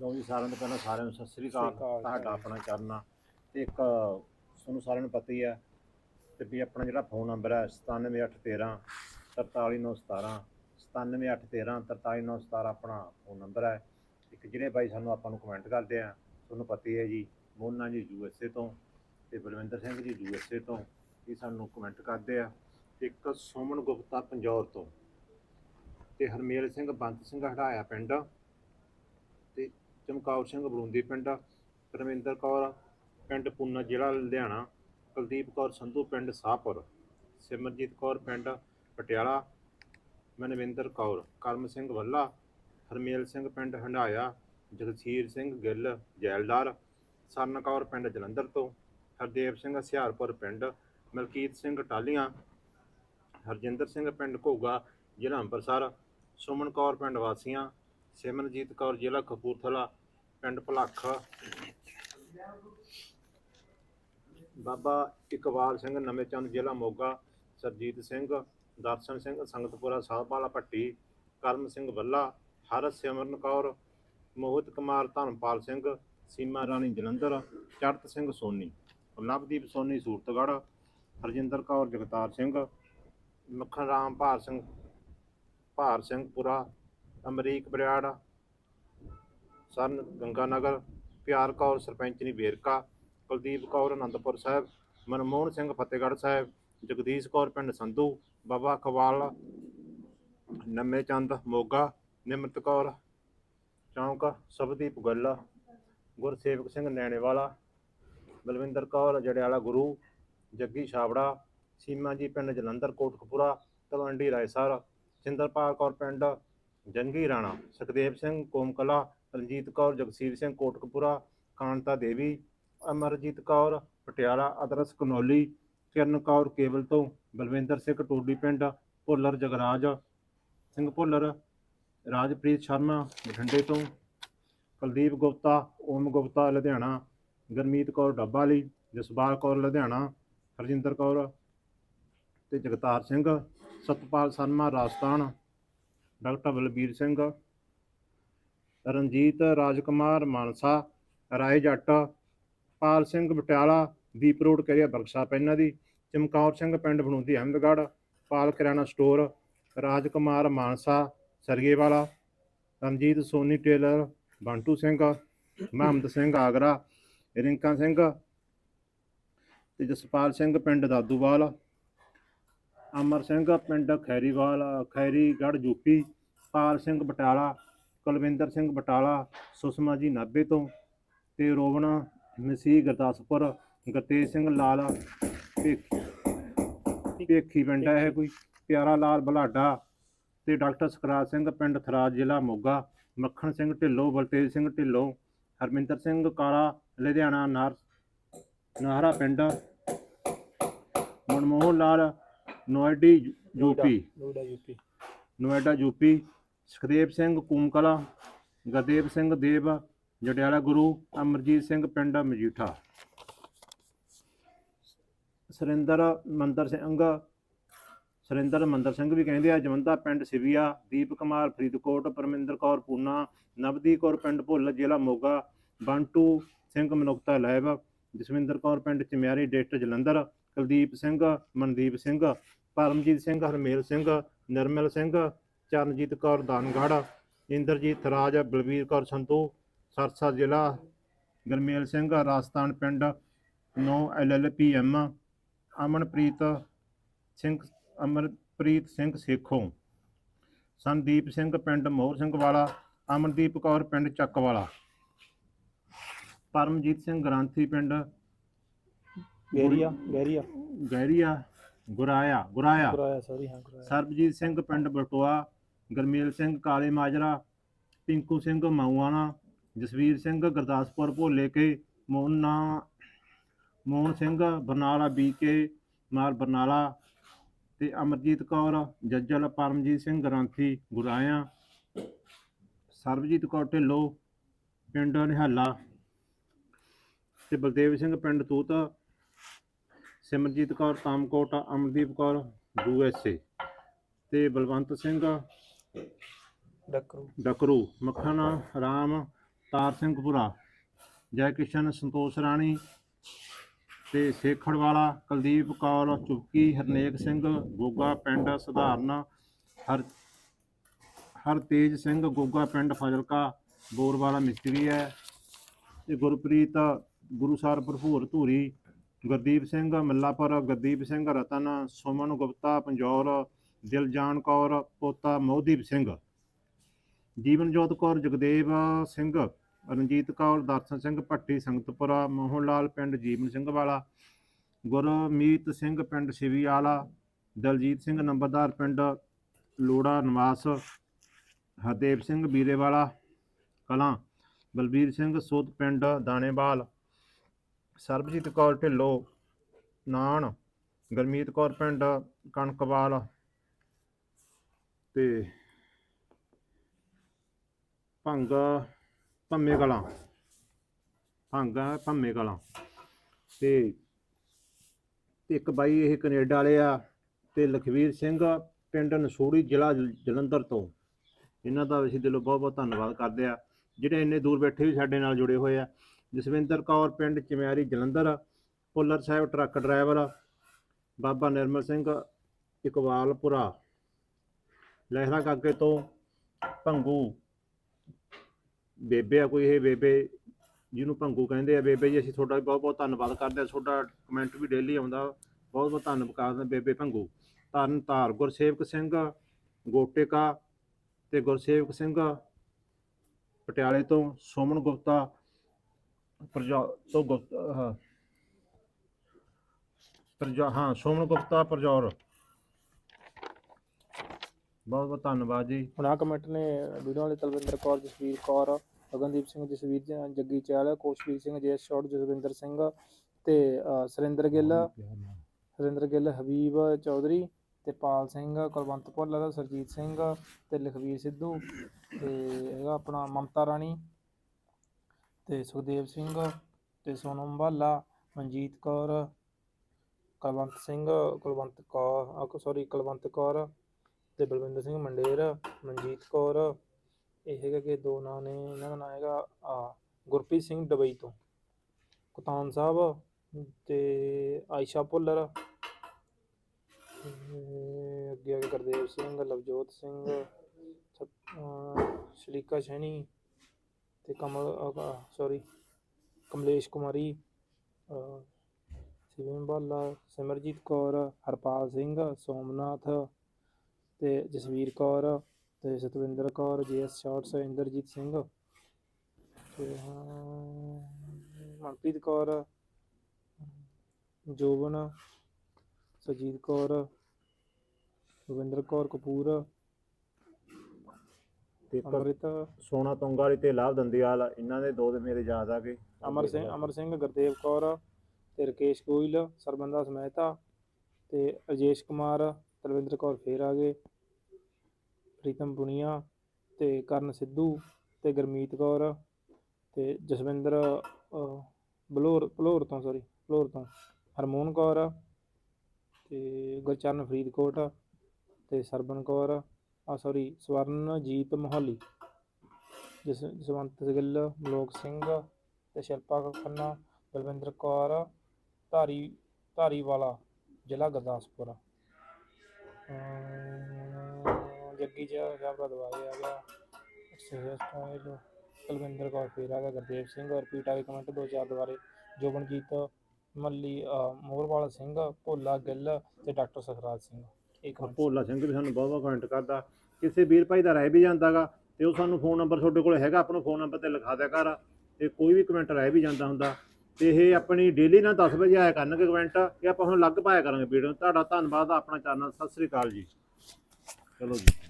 ਲਓ ਜੀ ਸਾਰਿਆਂ ਤੋਂ ਪਹਿਲਾਂ ਸਾਰਿਆਂ ਨੂੰ ਸਤਿ ਸ੍ਰੀ ਅਕਾਲ। ਤੁਹਾਡਾ ਆਪਣਾ ਚਰਨਾ। ਤੇ ਇੱਕ ਤੁਹਾਨੂੰ ਸਾਰਿਆਂ ਨੂੰ ਪਤਾ ਹੀ ਹੈ ਤੇ ਵੀ ਆਪਣਾ ਜਿਹੜਾ ਫੋਨ ਨੰਬਰ ਹੈ 97813 43917 97813 43917 ਆਪਣਾ ਫੋਨ ਨੰਬਰ ਹੈ। ਇੱਕ ਜਿਹੜੇ ਬਾਈ ਸਾਨੂੰ ਆਪਾਂ ਨੂੰ ਕਮੈਂਟ ਕਰਦੇ ਆ ਤੁਹਾਨੂੰ ਪਤਾ ਹੀ ਹੈ ਜੀ ਮੋਨਾ ਜੀ ਯੂਐਸਏ ਤੋਂ ਤੇ ਬਲਵਿੰਦਰ ਸਿੰਘ ਜੀ ਯੂਐਸਏ ਤੋਂ ਇਹ ਸਾਨੂੰ ਕਮੈਂਟ ਕਰਦੇ ਆ। ਇੱਕ ਸੋਮਨ ਗੁਪਤਾ ਪੰਜੌਰ ਤੋਂ ਤੇ ਹਰਮੇਲ ਸਿੰਘ ਬੰਤ ਸਿੰਘ ਹੜਾਇਆ ਪਿੰਡ। ਤੇ ਚਮਕੌਰ ਸਿੰਘ ਬਲੂੰਦੀ ਪਿੰਡ ਪਰਮਿੰਦਰ ਕੌਰ ਪਿੰਡ ਪੂਨਾ ਜ਼ਿਲ੍ਹਾ ਲੁਧਿਆਣਾ, ਕੁਲਦੀਪ ਕੌਰ ਸੰਧੂ ਪਿੰਡ ਸਾਹਪੁਰ, ਸਿਮਰਜੀਤ ਕੌਰ ਪਿੰਡ ਪਟਿਆਲਾ, ਮਨਵਿੰਦਰ ਕੌਰ, ਕਰਮ ਸਿੰਘ ਵੱਲਾ, ਹਰਮੇਲ ਸਿੰਘ ਪਿੰਡ ਹੰਡਾਇਆ, ਜਗਸੀਰ ਸਿੰਘ ਗਿੱਲ ਜੈਲਦਾਰ, ਸਰਨ ਕੌਰ ਪਿੰਡ ਜਲੰਧਰ ਤੋਂ, ਹਰਦੇਵ ਸਿੰਘ ਹਸਿਆਰਪੁਰ ਪਿੰਡ ਮਲਕੀਤ ਸਿੰਘ ਟਾਲੀਆਂ ਹਰਜਿੰਦਰ ਸਿੰਘ ਪਿੰਡ ਘੋਗਾ, ਜ਼ਿਲ੍ਹਾ ਅੰਮ੍ਰਿਤਸਰ, ਸੁਮਨ ਕੌਰ ਪਿੰਡ ਵਾਸੀਆਂ ਸਿਮਰਜੀਤ ਕੌਰ, ਜ਼ਿਲ੍ਹਾ ਕਪੂਰਥਲਾ, ਪਿੰਡ ਭਲੱਖ। ਬਾਬਾ ਇਕਬਾਲ ਸਿੰਘ ਨਵੇਂਚੰਦ, ਜ਼ਿਲ੍ਹਾ ਮੋਗਾ। ਸਰਜੀਤ ਸਿੰਘ, ਦਰਸ਼ਨ ਸਿੰਘ, ਸੰਗਤਪੁਰਾ ਸਾਹਿਬਾਲਾ ਪੱਟੀ ਕਰਮ ਸਿੰਘ ਵੱਲਾ ਹਰਸਿਮਰਨ ਕੌਰ, ਮੋਹਿਤ ਕੁਮਾਰ ਧਨਪਾਲ ਸਿੰਘ, ਸੀਮਾ ਰਾਣੀ ਜਲੰਧਰ ਚੜਤ ਸਿੰਘ ਸੋਨੀ ਲਵਦੀਪ ਸੋਨੀ, ਸੂਰਤਗੜ੍ਹ, ਹਰਜਿੰਦਰ ਕੌਰ, ਜਗਤਾਰ ਸਿੰਘ, ਮੱਖਣ ਰਾਮ, ਭਾਰ ਸਿੰਘ ਭਾਰ ਸਿੰਘ ਪੁਰਾ ਅਮਰੀਕ ਬਰਿਆੜ ਸਰਨ ਗੰਗਾਨਗਰ, ਪਿਆਰ ਕੌਰ ਸਰਪੰਚਨੀ ਵੇਰਕਾ, ਕੁਲਦੀਪ ਕੌਰ, ਅਨੰਦਪੁਰ ਸਾਹਿਬ, ਮਨਮੋਹਨ ਸਿੰਘ, ਫਤਿਹਗੜ੍ਹ ਸਾਹਿਬ, ਜਗਦੀਸ਼ ਕੌਰ, ਪਿੰਡ ਸੰਧੂ, ਬਾਬਾ ਖਵਾਲ, ਨੰਮੇ ਚੰਦ, ਮੋਗਾ, ਨਿਮਰਤ ਕੌਰ, ਚੌਂਕ, ਸਬਦੀਪ ਗੱਲਾ, ਗੁਰਸੇਵਕ ਸਿੰਘ ਨੈਣੇਵਾਲਾ, ਬਲਵਿੰਦਰ ਕੌਰ, ਜੜਿਆਲਾ ਗੁਰੂ, ਜੱਗੀ ਛਾਬੜਾ, ਸੀਮਾ ਜੀ ਪਿੰਡ ਜਲੰਧਰ, ਕੋਟਕਪੂਰਾ, ਤਲਵੰਡੀ ਰਾਏਸਰ ਸਿੰਦਰਪਾਲ ਕੌਰ ਪਿੰਡ ਜੰਗੀ ਰਾਣਾ, ਸੁਖਦੇਵ ਸਿੰਘ, ਕੋਮਕਲਾ ਰਣਜੀਤ ਕੌਰ, ਜਗਸੀਰ ਸਿੰਘ, ਕੋਟਕਪੂਰਾ, ਕਾਂਤਾ ਦੇਵੀ, ਅਮਰਜੀਤ ਕੌਰ, ਪਟਿਆਲਾ ਅਦਰਸ ਕਨੌਲੀ, ਕਿਰਨ ਕੌਰ ਕੇਵਲ ਤੋਂ, ਬਲਵਿੰਦਰ ਸਿੰਘ ਟੋਡੀ ਪਿੰਡ, ਭੁੱਲਰ ਜਗਰਾਜ, ਸਿੰਘ ਭੁੱਲਰ, ਰਾਜਪ੍ਰੀਤ ਸ਼ਰਮਾ, ਬਠਿੰਡੇ ਤੋਂ, ਕੁਲਦੀਪ ਗੁਪਤਾ, ਓਮ ਗੁਪਤਾ, ਲੁਧਿਆਣਾ, ਗਰਮੀਤ ਕੌਰ ਡੱਬਾਲੀ, ਜਸਪਾਲ ਕੌਰ ਲੁਧਿਆਣਾ, ਹਰਜਿੰਦਰ ਕੌਰ ਤੇ ਜਗਤਾਰ ਸਿੰਘ, ਸਤਪਾਲ ਸ਼ਰਮਾ, ਰਾਜਸਥਾਨ। ਡਾਕਟਰ ਬਲਬੀਰ ਸਿੰਘ, ਰਣਜੀਤ ਰਾਜਕੁਮਾਰ ਮਾਨਸਾ, ਰਾਏ ਜੱਟ, ਪਾਲ ਸਿੰਘ ਬਟਿਆਲਾ, ਦੀਪ ਰੋਡ ਕਰਿਆ ਵਰਕਸ਼ਾਪ ਇਹਨਾਂ ਦੀ, ਚਮਕੌਰ ਸਿੰਘ ਪਿੰਡ ਬਣੂੰਦੀ ਅਹਿਮਦਗੜ੍ਹ, ਪਾਲ ਕਿਰਾਣਾ ਸਟੋਰ, ਰਾਜਕੁਮਾਰ ਮਾਨਸਾ ਸਰਗੇਵਾਲਾ ਰਣਜੀਤ ਸੋਨੀ ਟੇਲਰ, ਬੰਟੂ ਸਿੰਘ, ਮਹੰਮਦ ਸਿੰਘ ਆਗਰਾ, ਰਿੰਕਾ ਸਿੰਘ ਤੇ ਜਸਪਾਲ ਸਿੰਘ ਪਿੰਡ ਦਾਦੂਵਾਲ। ਅਮਰ ਸਿੰਘ, ਪਿੰਡ ਖੈਰੀਵਾਲ, ਖੈਰੀਗੜ੍ਹ, ਯੂਪੀ। ਪਾਲ ਸਿੰਘ ਬਟਾਲਾ, ਕੁਲਵਿੰਦਰ ਸਿੰਘ ਬਟਾਲਾ, ਸੁਸ਼ਮਾ ਜੀ ਨਾਭੇ ਤੋਂ ਤੇ ਰੋਵਣ ਮਸੀਹ ਗੁਰਦਾਸਪੁਰ ਗਤੇਜ ਸਿੰਘ ਲਾਲ ਭੇਖੀ। ਭੇਖੀ ਪਿੰਡ ਹੈ ਇਹ ਕੋਈ। ਪਿਆਰਾ ਲਾਲ ਬਲਾਡਾ ਤੇ ਡਾਕਟਰ ਸਕਰਾਜ ਸਿੰਘ, ਪਿੰਡ ਥਰਾਜ, ਜ਼ਿਲ੍ਹਾ ਮੋਗਾ। ਮੱਖਣ ਸਿੰਘ ਢਿੱਲੋਂ, ਬਲਤੇਜ ਸਿੰਘ ਢਿੱਲੋਂ, ਹਰਮਿੰਦਰ ਸਿੰਘ ਕਾਲਾ, ਲੁਧਿਆਣਾ, ਨਾਰ ਨਾਹਰਾ ਪਿੰਡ। Manmohan Lal Noida UP Noida UP Noida UP Sukhdev Singh Kumkala Gadev Singh Dev Jandiala Guru Amarjit Singh ਪਿੰਡ ਮਜੀਠਾ। ਸੁਰਿੰਦਰ ਮੰਦਰ ਸਿੰਘ ਸੁਰਿੰਦਰ ਮੰਦਰ ਸਿੰਘ ਵੀ ਕਹਿੰਦੇ ਆ ਜਵੰਦਾ ਪਿੰਡ ਸਿਵੀਆ ਦੀਪ ਕੁਮਾਰ ਫਰੀਦਕੋਟ ਪਰਮਿੰਦਰ ਕੌਰ ਪੂਨਾ ਨਵਦੀਪ ਕੌਰ ਪਿੰਡ ਭੁੱਲ ਜ਼ਿਲ੍ਹਾ ਮੋਗਾ ਬੰਟੂ ਸਿੰਘ ਮਨੁਕਤਾ ਲੈਬ ਜਸਵਿੰਦਰ ਕੌਰ ਪਿੰਡ ਚਮਿਆਰੀ ਡਿਸਟ੍ਰਿਕਟ ਜਲੰਧਰ, ਕੁਲਦੀਪ ਸਿੰਘ, ਮਨਦੀਪ ਸਿੰਘ, ਪਰਮਜੀਤ ਸਿੰਘ, ਹਰਮੇਲ ਸਿੰਘ, ਨਿਰਮਲ ਸਿੰਘ, ਚਰਨਜੀਤ ਕੌਰ ਦਾਨਗੜ੍ਹ, ਇੰਦਰਜੀਤ ਰਾਜ ਬਲਵੀਰ ਕੌਰ ਸੰਤੂ, ਸਰਸਾ ਜ਼ਿਲ੍ਹਾ, ਗਰਮੇਲ ਸਿੰਘ, ਰਾਜਸਥਾਨ ਪਿੰਡ 9 ਐਲਐਲਪੀਐਮ, ਅਮਨਪ੍ਰੀਤ ਸਿੰਘ ਅਮਰਪ੍ਰੀਤ ਸਿੰਘ ਸੇਖੋਂ, ਸੰਦੀਪ ਸਿੰਘ ਪਿੰਡ ਮੋਹਰ ਸਿੰਘ ਵਾਲਾ, ਅਮਨਦੀਪ ਕੌਰ ਪਿੰਡ ਚੱਕਵਾਲਾ ਪਰਮਜੀਤ ਸਿੰਘ ਗ੍ਰਾਂਥੀ ਪਿੰਡ ਗਹਿਰੀਆ ਗੁਰਾਇਆ ਗੁਰਾਇਆ। ਸਾਰੀ ਹਾਂ ਸਰਬਜੀਤ ਸਿੰਘ ਪਿੰਡ ਬਟੋਆ ਗਰਮੇਲ ਸਿੰਘ ਕਾਲੇ ਮਾਜਰਾ ਪਿੰਕੂ ਸਿੰਘ ਮਾਊਆਣਾ ਜਸਵੀਰ ਸਿੰਘ ਗੁਰਦਾਸਪੁਰ ਭੋਲੇ ਕੇ ਮੋਨਾ ਮੋਹਨ ਸਿੰਘ ਬਰਨਾਲਾ ਬੀਕੇ ਮਾਲ ਬਰਨਾਲਾ ਤੇ ਅਮਰਜੀਤ ਕੌਰ ਜੱਜਲ ਪਰਮਜੀਤ ਸਿੰਘ ਗ੍ਰੰਥੀ ਗੁਰਾਇਆ। ਸਰਬਜੀਤ ਕੌਰ ਢਿੱਲੋਂ ਪਿੰਡ ਨਿਹਾਲਾ। ਤੇ ਬਲਦੇਵ ਸਿੰਘ ਪਿੰਡ Toot Simarjit Kaur Tamkot Amandeep Kaur U S A. ਤੇ ਬਲਵੰਤ ਸਿੰਘ ਡੱਕਰੂ। ਡਕਰੂ ਮੱਖਣ ਰਾਮ ਤਾਰ ਸਿੰਘਪੁਰਾ ਜੈ ਕਿਸ਼ਨ ਸੰਤੋਸ਼ ਰਾਣੀ ਤੇ ਸੇਖੜ ਵਾਲਾ ਕੁਲਦੀਪ ਕੌਰ ਚੁੱਕੀ ਹਰਨੇਕ ਸਿੰਘ ਗੋਗਾ ਪਿੰਡ ਸਧਾਰਨ ਹਰ ਹਰਤੇਜ ਸਿੰਘ ਗੋਗਾ ਪਿੰਡ ਫਾਜ਼ਿਲਕਾ ਬੋਰ ਵਾਲਾ ਮਿਸਤਰੀ ਹੈ। ਤੇ ਗੁਰਪ੍ਰੀਤ ਗੁਰੂਸਰ ਭਰਪੂਰ ਧੂਰੀ, ਗੁਰਦੀਪ ਸਿੰਘ ਮੱਲਾਪੁਰ, ਗੁਰਦੀਪ ਸਿੰਘ ਰਤਨ, ਸੁਮਨ ਗੁਪਤਾ ਪੰਜੌਰ, ਦਿਲਜਾਨ ਕੌਰ, ਪੋਤਾ ਮੋਹਦੀਪ ਸਿੰਘ। ਜੀਵਨਜੋਤ ਕੌਰ, ਜਗਦੇਵ ਸਿੰਘ, ਰਣਜੀਤ ਕੌਰ, ਦਰਸ਼ਨ ਸਿੰਘ ਭੱਟੀ, ਸੰਗਤਪੁਰਾ ਮੋਹਨ ਲਾਲ ਪਿੰਡ, ਜੀਵਨ ਸਿੰਘ ਵਾਲਾ, ਗੁਰਮੀਤ ਸਿੰਘ ਪਿੰਡ ਸ਼ਿਵੀ ਦਲਜੀਤ ਸਿੰਘ ਨੰਬਰਦਾਰ ਪਿੰਡ, ਲੋੜਾ ਨਿਵਾਸ, ਹਰਦੇਵ ਸਿੰਘ ਬੀਰੇਵਾਲਾ ਕਲਾਂ, ਬਲਬੀਰ ਸਿੰਘ ਸੋਧ ਪਿੰਡ, ਦਾਣੇਵਾਲ ਸਰਬਜੀਤ ਕੌਰ ਢਿੱਲੋਂ ਨਾਨ ਗਰਮੀਤ ਕੌਰ ਪਿੰਡ ਕਣਕਵਾਲ ਤੇ ਭੰਗ ਭੰਮੇ ਕਲਾਂ। ਭੰਗ ਹੈ ਭੰਮੇ ਕਲਾਂ। ਤੇ ਇੱਕ ਬਾਈ ਇਹ ਕੈਨੇਡਾ ਵਾਲੇ ਆ ਤੇ ਲਖਵੀਰ ਸਿੰਘ ਪਿੰਡ ਨਸੂੜੀ ਜ਼ਿਲ੍ਹਾ ਜਲ- ਜਲੰਧਰ ਤੋਂ। ਇਹਨਾਂ ਦਾ ਅਸੀਂ ਦਿਲੋਂ ਬਹੁਤ ਬਹੁਤ ਧੰਨਵਾਦ ਕਰਦੇ ਆ। ਜਿਹੜੇ ਇੰਨੇ ਦੂਰ ਬੈਠੇ ਵੀ ਸਾਡੇ ਨਾਲ ਜੁੜੇ ਹੋਏ ਆ। ਜਸਵਿੰਦਰ ਕੌਰ, ਪਿੰਡ ਚਮਿਆਰੀ ਜਲੰਧਰ, ਭੁੱਲਰ ਸਾਹਿਬ ਟਰੱਕ ਡਰਾਈਵਰ, ਬਾਬਾ ਨਿਰਮਲ ਸਿੰਘ ਇਕਬਾਲਪੁਰਾ। ਲਹਿਰਾ ਕਾਕੇ ਤੋਂ ਭੰਗੂ। ਬੇਬੇ ਆ ਕੋਈ ਇਹ ਬੇਬੇ, ਜਿਹਨੂੰ ਭੰਗੂ ਕਹਿੰਦੇ ਆ ਬੇਬੇ ਜੀ, ਅਸੀਂ ਤੁਹਾਡਾ ਬਹੁਤ ਬਹੁਤ ਧੰਨਵਾਦ ਕਰਦੇ ਆ ਤੁਹਾਡਾ ਕਮੈਂਟ ਵੀ ਡੇਲੀ ਆਉਂਦਾ। ਬਹੁਤ ਬਹੁਤ ਧੰਨਵਾਦ ਕਰਦੇ ਹਾਂ ਬੇਬੇ ਭੰਗੂ। ਤਰਨ ਤਾਰ ਗੁਰਸੇਵਕ ਸਿੰਘ ਗੋਟੇਕਾ ਤੇ ਗੁਰਸੇਵਕ ਸਿੰਘ ਪਟਿਆਲੇ ਤੋਂ ਸੋਮਨ ਗੁਪਤਾ ਪ੍ਰਜਾ ਤੋਂ ਗੁਪਤਾ ਆਹ, ਪ੍ਰਜਾ ਹਾਂ ਸੋਮਨ ਗੁਪਤਾ ਪ੍ਰਜੌਰ। ਬਹੁਤ ਬਹੁਤ ਧੰਨਵਾਦ ਜੀ। ਹੁਣ ਆਹ ਕਮੈਂਟ ਨੇ ਵੀਡੀਓ ਵਾਲੇ ਤਲਵਿੰਦਰ ਕੌਰ ਜਸਵੀਰ ਕੌਰ ਗਗਨਦੀਪ ਸਿੰਘ ਜਸਵੀਰ ਜ- ਜੱਗੀ ਚਾਲ ਕੋਸ਼ਵੀਰ ਸਿੰਘ ਜੇਸ ਸ਼ੌਟ ਜਸਵਿੰਦਰ ਸਿੰਘ ਤੇ ਅ, ਸੁਰਿੰਦਰ ਗਿੱਲ ਸੁਰਿੰਦਰ ਗਿੱਲ ਹਬੀਬ ਚੌਧਰੀ ਤੇ ਪਾਲ ਸਿੰਘ ਕੁਲਵੰਤ ਭੁੱਲਰ ਸਰਜੀਤ ਸਿੰਘ ਤੇ ਲਖਵੀਰ ਸਿੱਧੂ ਤੇ ਹੈਗਾ ਆਪਣਾ ਮਮਤਾ ਰਾਣੀ। ਤੇ ਸੁਖਦੇਵ ਸਿੰਘ ਤੇ ਸੋਨਮ ਬਾਲਾ ਮਨਜੀਤ ਕੌਰ ਕੁਲਵੰਤ ਸਿੰਘ ਕੁਲਵੰਤ ਕੌਰ ਸੌਰੀ ਕੁਲਵੰਤ ਕੌਰ ਤੇ ਬਲਵਿੰਦਰ ਸਿੰਘ ਮੰਡੇਰ ਮਨਜੀਤ ਕੌਰ। ਇਹ ਹੈਗਾ ਕਿ ਦੋ ਨਾਂ ਨੇ ਇਹਨਾਂ ਦਾ ਨਾਂ ਹੈਗਾ ਆ, ਗੁਰਪ੍ਰੀਤ ਸਿੰਘ ਦੁਬਈ ਤੋਂ। ਕੁਤਾਨ ਸਾਹਿਬ ਤੇ ਆਇਸ਼ਾ ਭੁੱਲਰ। ਤੇ ਅੱਗੇ ਗੁਰਦੇਵ ਸਿੰਘ ਲਵਜੋਤ ਸਿੰਘ ਸ਼ਲੀਕਾ ਸੈਣੀ ਤੇ ਕਮਲ ਸੌਰੀ ਕਮਲੇਸ਼ ਕੁਮਾਰੀ, ਅਹ ਸਿਵਮ ਬਾਲਾ, ਸਿਮਰਜੀਤ ਕੌਰ, ਹਰਪਾਲ ਸਿੰਘ, ਸੋਮਨਾਥ ਤੇ ਜਸਵੀਰ ਕੌਰ ਤੇ ਸਤਵਿੰਦਰ ਕੌਰ, ਜੀਐਸ ਸ਼ਾਰਟਸ ਇੰਦਰਜੀਤ ਸਿੰਘ ਤੇ, ਹਾਂ, ਮਨਪ੍ਰੀਤ ਕੌਰ, ਜੋਬਨ, ਸਜੀਤ ਕੌਰ, ਰਵਿੰਦਰ ਕੌਰ ਕਪੂਰ ਤੇ ਇੱਕ ਅੰਮ੍ਰਿਤ ਸੋਨਾ ਤੁੰਗ ਵਾਲੀ ਤੇ ਲਾਭ ਦੰਦੀਵਾਲ ਇਹਨਾਂ ਦੇ ਦੋ ਦੇ ਮੇਰੇ ਯਾਦ ਆ ਗਏ। ਅਮਰ ਸਿੰਘ ਅਮਰ ਸਿੰਘ ਗੁਰਦੇਵ ਕੌਰ ਤੇ ਰਕੇਸ਼ ਗੋਇਲ ਸਰਬੰਦਾ ਸਮਹਿਤਾ ਤੇ ਅਜੇਸ਼ ਕੁਮਾਰ ਤਲਵਿੰਦਰ ਕੌਰ ਫੇਰ ਆ ਗਏ। ਪ੍ਰੀਤਮ ਪੁਨੀਆ ਤੇ ਕਰਨ ਸਿੱਧੂ ਤੇ ਗਰਮੀਤ ਕੌਰ ਤੇ ਜਸਵਿੰਦਰ ਬਲੌਰ ਬਲੌਰ ਤੋਂ ਸੌਰੀ ਬਲੌਰ ਤੋਂ ਹਰਮੋਨ ਕੌਰ ਤੇ ਗੁਰਚਰਨ ਫਰੀਦਕੋਟ ਤੇ ਸਰਬਨ ਕੌਰ ਆ ਸੌਰੀ ਸਵਰਨਜੀਤ ਮੋਹਾਲੀ। ਜਸ, ਜਸਵੰਤ ਗਿੱਲ, ਮਲੋਕ ਸਿੰਘ ਤੇ ਸ਼ਿਲਪਾ ਖੰਨਾ, ਬਲਵਿੰਦਰ ਕੌਰ, ਧਾਰੀ, ਧਾਰੀਵਾਲਾ, ਜ਼ਿਲ੍ਹਾ ਗੁਰਦਾਸਪੁਰ। ਜੱਗੀ ਜਾ ਜਾਬਰਾ ਦਵਾਈ ਆ ਗਿਆ। ਐਕਸਰਸਾਈਜ਼ ਕੁਲਵਿੰਦਰ ਕੌਰ ਫੇਰ ਆ ਗਿਆ, ਗੁਰਦੇਵ ਸਿੰਘ ਰਿਪੀਟ ਆ ਕੇ ਕਮੈਂਟ ਦੋ ਚਾਰ ਦੁਬਾਰੇ। ਜੋਬਨਜੀਤ ਮੱਲੀ ਮੋਹਰਵਾਲ ਸਿੰਘ, ਭੋਲਾ ਗਿੱਲ ਤੇ ਡਾਕਟਰ ਸਖਰਾਜ ਸਿੰਘ। ਇਹ comment ਭੋਲਾ ਸਿੰਘ ਵੀ ਸਾਨੂੰ ਬਹੁਤ ਬਹੁਤ ਕਮੈਂਟ ਕਰਦਾ। ਕਿਸੇ ਵੀਰ ਭਾਈ ਦਾ ਰਹਿ ਵੀ ਜਾਂਦਾਗਾ ਤੇ ਉਹ ਸਾਨੂੰ ਫੋਨ ਨੰਬਰ ਤੁਹਾਡੇ ਕੋਲ ਹੈਗਾ, ਆਪਾਂ ਨੂੰ ਫੋਨ ਨੰਬਰ ਤੇ ਲਿਖਾ ਦਿਆ ਕਰ। ਤੇ ਕੋਈ ਵੀ ਕਮੈਂਟ ਰਹਿ ਵੀ ਜਾਂਦਾ ਹੁੰਦਾ। ਤੇ ਇਹ ਆਪਣੀ ਡੇਲੀ ਨਾਲ 10 ਵਜੇ ਆਇਆ ਕਰਨਗੇ ਕਮੈਂਟ ਇਹ ਆਪਾਂ ਹੁਣ ਅਲੱਗ ਪਾਇਆ ਕਰਾਂਗੇ ਵੀਡੀਓ ਤੁਹਾਡਾ ਧੰਨਵਾਦ, ਆਪਣਾ ਚੈਨਲ ਸਤਿ ਸ੍ਰੀ ਅਕਾਲ ਜੀ। ਚਲੋ ਜੀ।